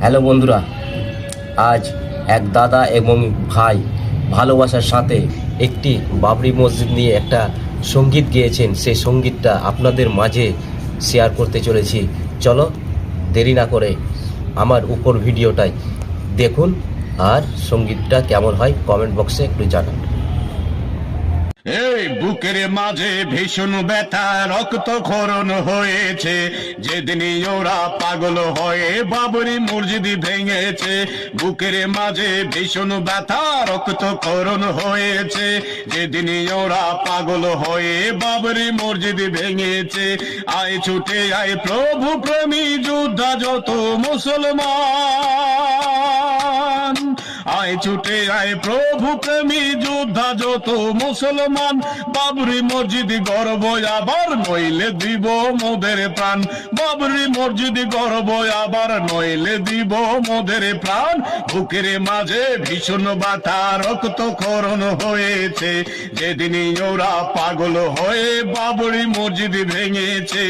Hello বন্ধুরা, আজ এক দাদা এবং ভাই ভালোবাসার সাথে একটি বাবরি মসজিদ নিয়ে একটা সংগীত গেয়েছেন। সেই সঙ্গীতটা আপনাদের মাঝে শেয়ার করতে চলেছি। চলো দেরি না করে আমার উপর ভিডিওটাই দেখুন আর সঙ্গীতটা কেমন হয় কমেন্ট বক্সে একটু জানান। এই বুকের মাঝে ভীষণ ব্যথা রক্ত খরণ হয়েছে। যেদিনই ওরা পাগল হয়ে বাবরি মসজিদ ভেঙেছে, বুকের মাঝে ভীষণ ব্যথা রক্ত খরণ হয়েছে। যেদিনই ওরা পাগল হয়ে বাবরি মসজিদ ভেঙেছে, আয় ছুটে আয় প্রভু প্রেমী যোদ্ধা, যত মুসলমান। আয় ছুটে আয় প্রভু প্রেমী যোদ্ধা যত মুসলমান, বাবরি মসজিদ গর্ব আবার নইলে দিব মোদের প্রাণ। বাবরি মসজিদ গর্ব আবার নইলে দিব মোদের প্রাণ। বুকের মাঝে ভীষণ বাতা রক্ত করণ হয়েছে। যেদিনই ওরা পাগল হয়ে বাবরি মসজিদ ভেঙেছে।